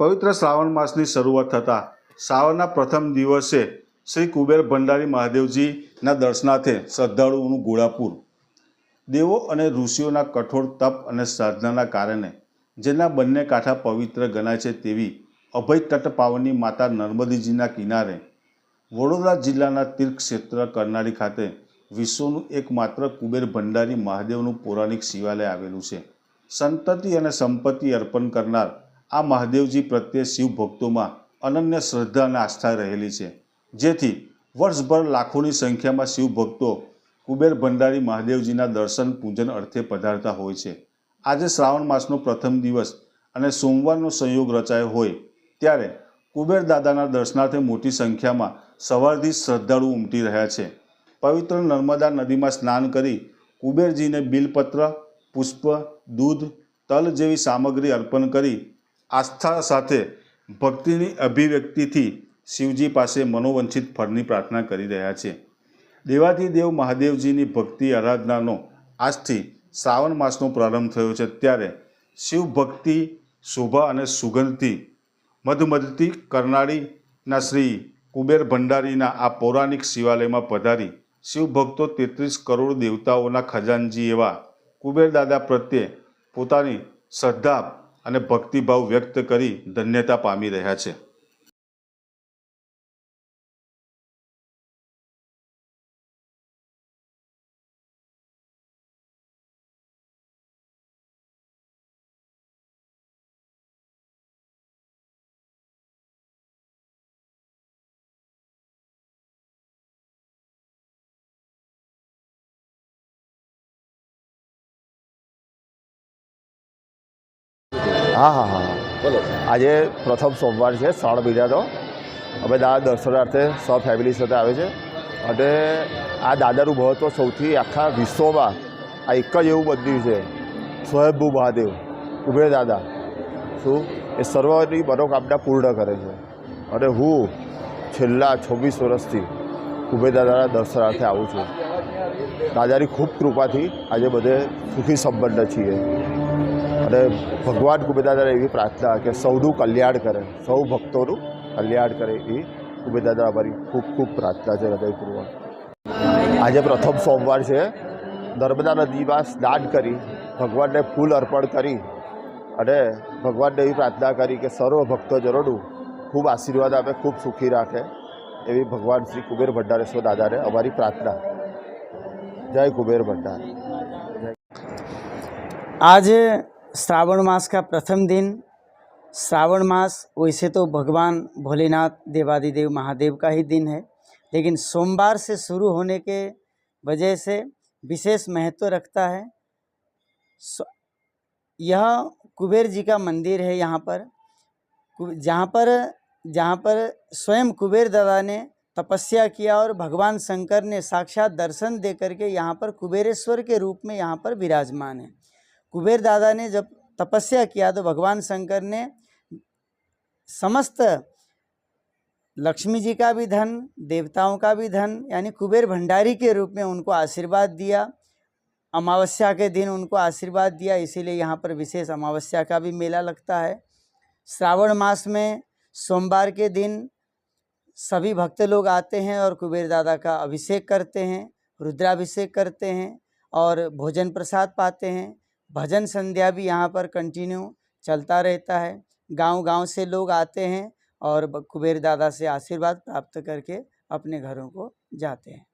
પવિત્ર શ્રાવણ માસની શરૂઆત થતાં શ્રાવણના પ્રથમ દિવસે શ્રી કુબેર ભંડારી મહાદેવજીના દર્શનાર્થે શ્રદ્ધાળુઓનું ગોળાપુર દેવો અને ઋષિઓના કઠોર તપ અને સાધનાના કારણે જેના બંને કાંઠા પવિત્ર ગણાય છે તેવી અભય તટ પાવનની માતા નર્મદીજીના કિનારે વડોદરા જિલ્લાના તીર્થક્ષેત્ર કરનાળી ખાતે વિશ્વનું એકમાત્ર કુબેર ભંડારી મહાદેવનું પૌરાણિક શિવાલય આવેલું છે. સંતતિ અને સંપત્તિ અર્પણ કરનાર આ મહાદેવજી પ્રત્યે શિવ ભક્તોમાં અનન્ય શ્રદ્ધા અને આસ્થા રહેલી છે. જેથી વર્ષભર લાખોની સંખ્યામાં શિવ ભક્તો કુબેર ભંડારી મહાદેવજીના દર્શન પૂજન અર્થે પધારતા હોય છે. આજે શ્રાવણ માસનો પ્રથમ દિવસ અને સોમવારનો સંયોગ રચાયો હોય ત્યારે કુબેર દાદાના દર્શનાર્થે મોટી સંખ્યામાં સવારથી શ્રદ્ધાળુ ઉમટી રહ્યા છે. પવિત્ર નર્મદા નદીમાં સ્નાન કરી કુબેરજીને બિલપત્ર, પુષ્પ, દૂધ, તલ જેવી સામગ્રી અર્પણ કરી આસ્થા સાથે ભક્તિની અભિવ્યક્તિથી શિવજી પાસે મનોવંચિત ફળની પ્રાર્થના કરી રહ્યા છે. દેવાધિદેવ મહાદેવજીની ભક્તિ આરાધનાનો આજથી શ્રાવણ માસનો પ્રારંભ થયો છે. ત્યારે શિવ ભક્તિ, શોભા અને સુગંધથી મધમધતી કરનાળીના શ્રી કુબેર ભંડારીના આ પૌરાણિક શિવાલયમાં પધારી શિવભક્તો તેત્રીસ કરોડ દેવતાઓના ખજાનજી એવા કુબેર દાદા પ્રત્યે પોતાની શ્રદ્ધા અને ભક્તિભાવ વ્યક્ત કરી ધન્યતા પામી રહ્યા છે. હા હા હા બોલો આજે પ્રથમ સોમવાર છે, શ્રાવણ મહિનાનો અમે દાદા દર્શનાર્થે સ ફેમિલી સાથે આવે છે. અને આ દાદાનું મહત્ત્વ સૌથી આખા વિશ્વમાં આ એક જ એવું મંદિર છે, સ્વયંભુ મહાદેવ. ઉભે દાદા. શું? એ સર્વની મનોકામના પૂર્ણ કરે છે. અને હું છેલ્લા છવ્વીસ વર્ષથી ઉભે દાદાના દર્શનાર્થે આવું છું. દાદાની ખૂબ કૃપાથી આજે બધે સુખી સંપન્ન છીએ. અને ભગવાન કુબેદાદાને એવી પ્રાર્થના કે સૌનું કલ્યાણ કરે, સૌ ભક્તોનું કલ્યાણ કરે એ કુબેરદાદા અમારી ખૂબ ખૂબ પ્રાર્થના છે હૃદયપૂર્વક. આજે પ્રથમ સોમવાર છે. નર્મદા નદીમાં સ્નાન કરી, ભગવાનને ફૂલ અર્પણ કરી અને ભગવાનને એવી પ્રાર્થના કરી કે સર્વ ભક્તજનોનું ખૂબ આશીર્વાદ આપે, ખૂબ સુખી રાખે એવી ભગવાન શ્રી કુબેર ભંડારેશ્વર દાદાને અમારી પ્રાર્થના. જય કુબેર ભંડાર. आज श्रावण मास का प्रथम दिन। श्रावण मास वैसे तो भगवान भोलेनाथ, देवादिदेव, महादेव का ही दिन है, लेकिन सोमवार से शुरू होने के वजह से विशेष महत्व रखता है। यह कुबेर जी का मंदिर है यहाँ पर। जहाँ पर जहाँ पर स्वयं कुबेर दादा ने तपस्या किया और भगवान शंकर ने साक्षात दर्शन दे करके यहाँ पर कुबेरेश्वर के रूप में यहाँ पर विराजमान है। कुबेर दादा ने जब तपस्या किया तो भगवान शंकर ने समस्त लक्ष्मी जी का भी धन, देवताओं का भी धन, यानी कुबेर भंडारी के रूप में उनको आशीर्वाद दिया। अमावस्या के दिन उनको आशीर्वाद दिया, इसीलिए यहाँ पर विशेष अमावस्या का भी मेला लगता है। श्रावण मास में सोमवार के दिन सभी भक्त लोग आते हैं और कुबेर दादा का अभिषेक करते हैं, रुद्राभिषेक करते हैं और भोजन प्रसाद पाते हैं। भजन संध्या भी यहाँ पर कंटिन्यू चलता रहता है। गांव-गांव से लोग आते हैं और कुबेर दादा से आशीर्वाद प्राप्त करके अपने घरों को जाते हैं।